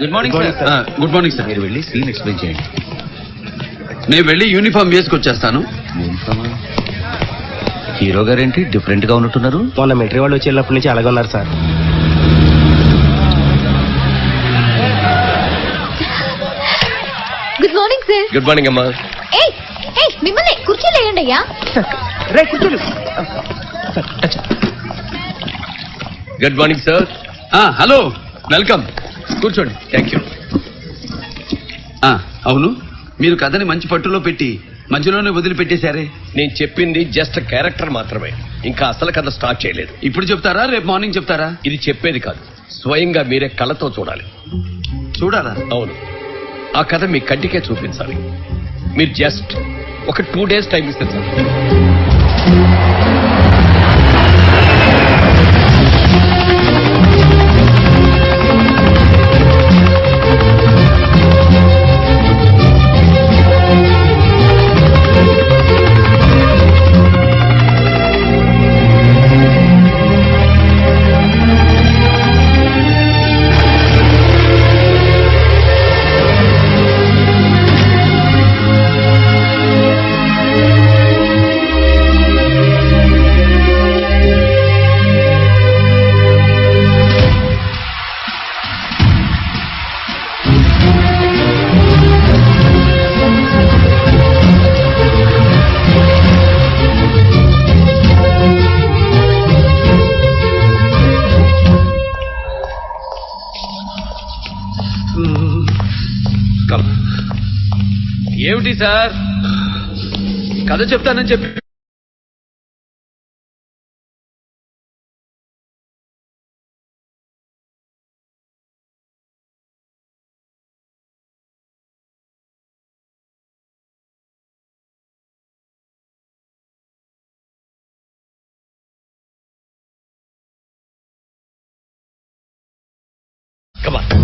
Good morning Good morning, sir good morning sir మీరు వెళ్ళి scene explain చేయండి. నేను వెళ్ళి యూనిఫామ్ వేసుకొచ్చేస్తాను. హీరో గారు ఏంటి? డిఫరెంట్గా ఉన్నట్టున్నారు. మొన్న మిలిటరీ వాళ్ళు వచ్చి వెళ్ళినప్పటి నుంచి అలాగే ఉన్నారు sir good morning sir good morning అమ్మా. ఏయ్ ఏయ్ మిమ్మల్ని కుర్చీలో వేయండి అయ్యా. రే గుడ్ మార్నింగ్ సార్ ఆ, హలో వెల్కమ్ కూర్చోండి. థ్యాంక్ యూ ఆ, అవును. మీరు కథని మంచి పట్టులో పెట్టి మధ్యలోనే వదిలిపెట్టేశారే. నేను చెప్పింది జస్ట్ క్యారెక్టర్ మాత్రమే. ఇంకా అసలు కథ స్టార్ట్ చేయలేదు. ఇప్పుడు చెప్తారా? రేపు మార్నింగ్ చెప్తారా? ఇది చెప్పేది కాదు. స్వయంగా మీరే కళ్ళతో చూడాలి. చూడాలా? అవును. ఆ కథ మీ కంటికే చూపించాలి. మీరు జస్ట్ ఒక టూ డేస్ టైం ఇస్తే సార్ ఏమిటి సార్ కథ చెప్తానని చెప్పి Come on.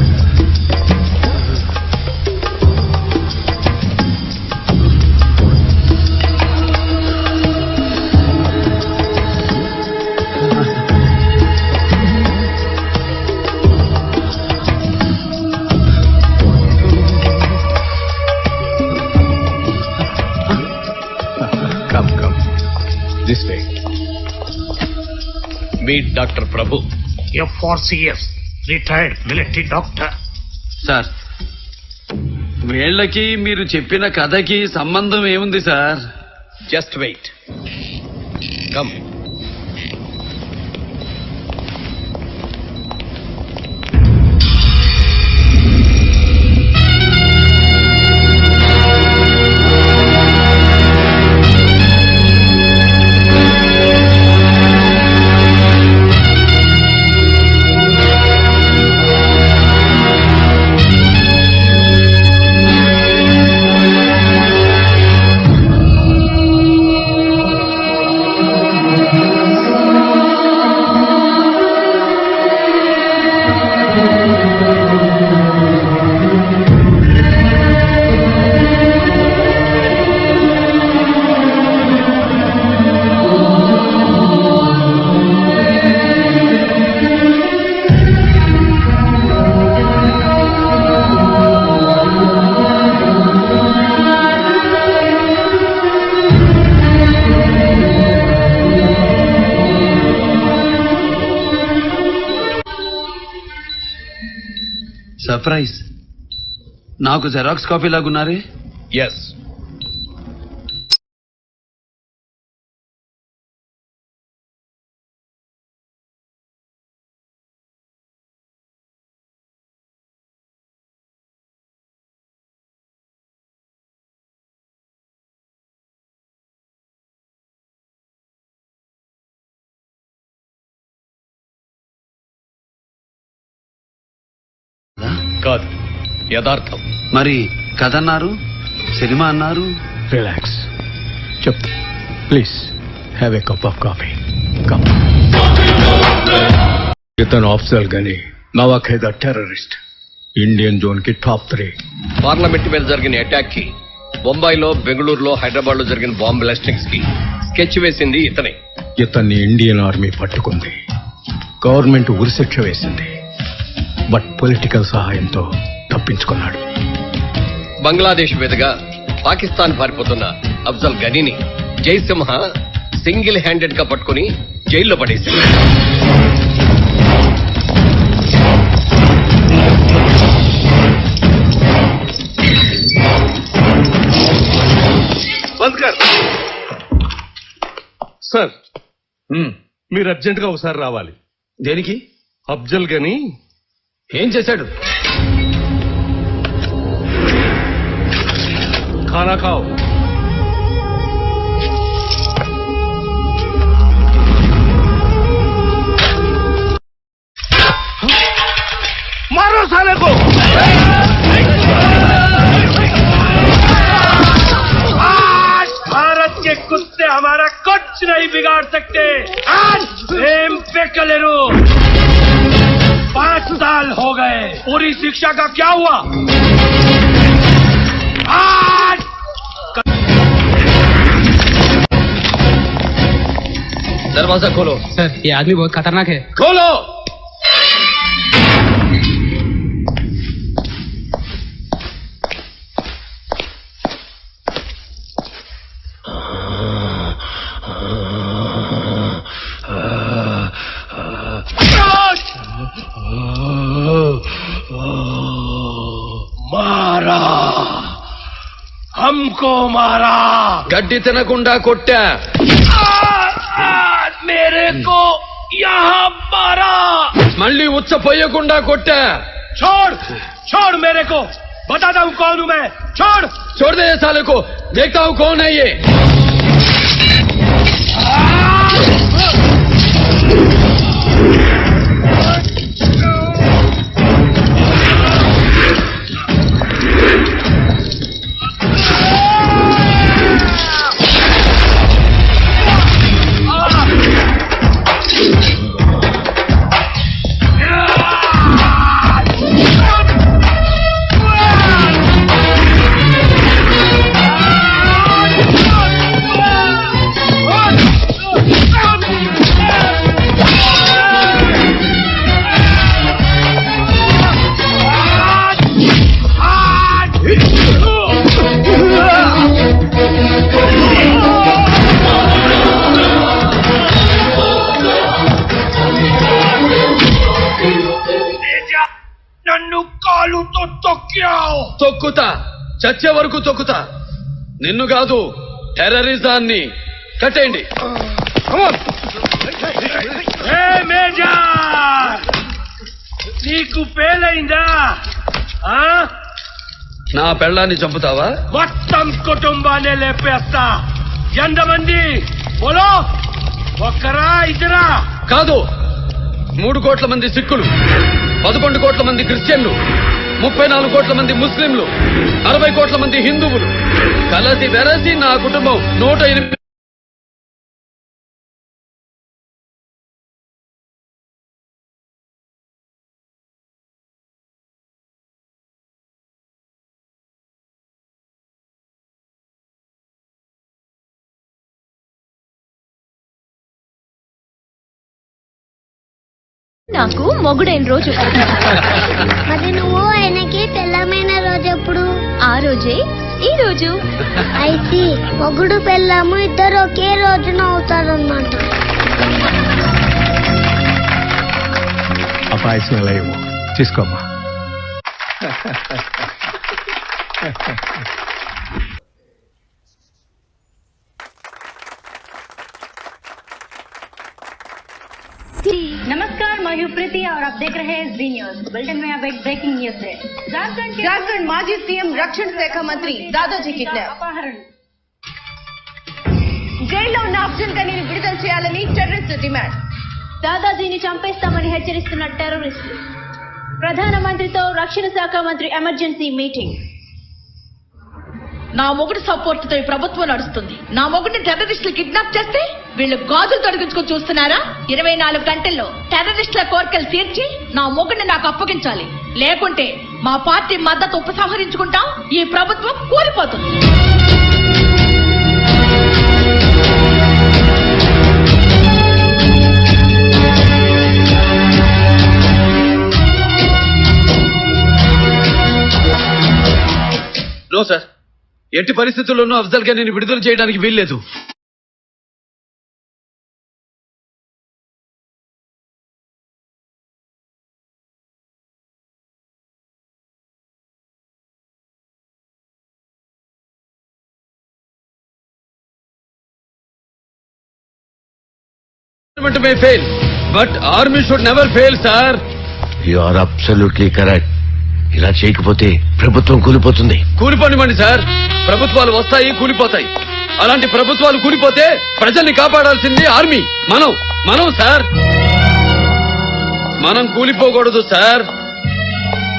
Me doctor Prabhu. FRCS retired military doctor sir వీళ్ళకి మీరు చెప్పిన కథకి సంబంధం ఏముంది sir? Just wait come surprise. నాకు జెరాక్స్ కాపీ లాగున్నారే? ఎస్ కాదు. యథార్థం. మరి కథ అన్నారు సినిమా అన్నారు? రిలాక్స్. చెప్ please have a cup of coffee. Cup ఇతను ఆఫ్జల్ గని నవాఖేద టెర్రరిస్ట్. ఇండియన్ జోన్కి టాప్ త్రీ. పార్లమెంట్ మీద జరిగిన అటాక్కి బొంబాయిలో బెంగళూరులో హైదరాబాద్లో జరిగిన బాంబ్ బ్లాస్టింగ్స్కి స్కెచ్ వేసింది ఇతనే. ఇతన్ని ఇండియన్ ఆర్మీ పట్టుకుంది. గవర్నమెంట్ ఉరిశిక్ష వేసింది. బట్ పొలిటికల్ సహాయంతో తప్పించుకున్నాడు. బంగ్లాదేశ్ మీదుగా పాకిస్తాన్ పారిపోతున్న అఫ్జల్ గనీని జయసింహ సింగిల్ హ్యాండెడ్గా పట్టుకుని జైల్లో పడేసింది. సార్. మీరు అర్జెంట్గా ఒకసారి రావాలి. దేనికి? అఫ్జల్ గని ఏం చేశాడు ఖానా ఖావ్ मारो साले को आज भारत के कुत्ते हमारा कुछ नहीं बिगाड़ सकते आज प्रेम पे कलेरो साल हो गए। पूरी शिक्षा का क्या हुआ? आज दरवाज़ा खोलो। सर ये आदमी बहुत खतरनाक है। खोलो। मारा को मारा। गड्डी तिनकुंडा कुट्ट मेरे को यहाँ मारा। मल्ली उच्च पोयकुंडा कुट्ट छोड़ छोड़ मेरे को। बताता हूँ कौन हूँ मैं। छोड़। छोड़ दे साले को। देखता हूँ कौन है ये। తొక్కుతా చచ్చే వరకు తొక్కుతా. నిన్ను కాదు టెర్రరిజాన్ని కట్టేయండి. ఏ మేజర్! నీకు పేలైందా? ఆ? నా పెళ్ళాన్ని చంపుతావా? మొత్తం కుటుంబాన్ని లేపేస్తా. ఎంతమంది? బోలో? ఒక్కరా ఇద్దరా? కాదు మూడు కోట్ల మంది సిక్కులు పదకొండు కోట్ల మంది క్రిస్టియన్లు. ముప్పై నాలుగు కోట్ల మంది ముస్లింలు అరవై కోట్ల మంది హిందువులు. కలసి వెరసి నా కుటుంబం నూట నాకు మొగుడైన రోజు. మరి నువ్వు ఆయనకి తెల్లమైన రోజు ఎప్పుడు ఆ రోజే ఈ రోజు. అయితే మొగుడు పెళ్ళాము ఇద్దరు ఒకే రోజున అవుతారన్నమాట. ఆ పాయసం ఎలా ఇవ్వు? తీసుకోమ్మా. मैं हूँ प्रीति और आप देख रहे हैं जी न्यूज बुलेटिन में अब एक ब्रेकिंग न्यूज है झारखंड के झारखंड माजी सीएम रक्षण శాఖ మంత్రి దాదాజీ కిడ్నాప్ अपहरण జైల్లో ఉన్న అఫ్జల్ గనీని విడుదల చేయాలని టెర్రరిస్ట్ డిమాండ్ దాదాజీని చంపేస్తామని హెచ్చరిస్తున్న టెర్రరిస్టులు ప్రధానమంత్రితో రక్షణ శాఖ మంత్రి ఎమర్జెన్సీ మీటింగ్ నా మొగుడు సపోర్ట్ తో ఈ ప్రభుత్వం నడుస్తుంది నా మొగుడిని టెర్రరిస్టులు కిడ్నాప్ చేస్తే వీళ్ళు గాజులు తొడిగించుకుని చూస్తున్నారా? ఇరవై నాలుగు గంటల్లో టెర్రరిస్టుల కోరికలు తీర్చి నా మొగుడిని నాకు అప్పగించాలి. లేకుంటే మా పార్టీ మద్దతు ఉపసంహరించుకుంటాం. ఈ ప్రభుత్వం కూలిపోతుంది. ఎట్టి పరిస్థితుల్లోనూ అఫ్జల్గా నేను విడుదల చేయడానికి వీల్లేదు. May fail but army should never fail sir you are absolutely correct ఇలా చేయకపోతే ప్రభుత్వం కూలిపోతుంది. కూలిపోనివ్వండి సార్ ప్రభుత్వాలు వస్తాయి కూలిపోతాయి. అలాంటి ప్రభుత్వాలు కూలిపోతే ప్రజల్ని కాపాడాల్సింది ఆర్మీ మనం మనం సార్ మనం కూలిపోకూడదు సార్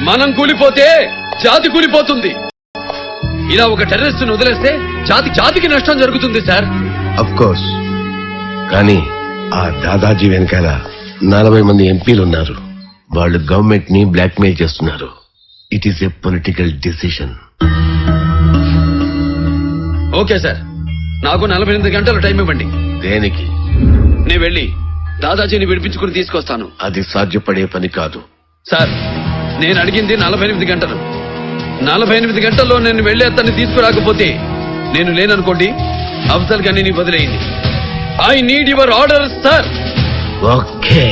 మనం కూలిపోతే జాతి కూలిపోతుంది. ఇలా ఒక టెర్రరిస్ట్ వదిలేస్తే జాతి జాతికి నష్టం జరుగుతుంది సార్ అఫ్ కోర్స్ కానీ ఆ దాదాజీ వెనకాల నలభై మంది ఎంపీలు ఉన్నారు వాళ్ళు గవర్నమెంట్ని బ్లాక్మెయిల్ చేస్తున్నారు. It is a political decision okay sir. నాకు నలభై ఎనిమిది గంటల టైం ఇవ్వండి. దేనికి? నేను వెళ్ళి దాదాజీని విడిపించుకుని తీసుకొస్తాను. అది సాధ్యపడే పని కాదు. సార్ నేను అడిగింది నలభై ఎనిమిది గంటలు. నలభై ఎనిమిది గంటల్లో నేను వెళ్ళి అతన్ని తీసుకురాకపోతే నేను లేననుకోండి అఫ్జల్ గనీని వదిలేయండి I need your order sir okay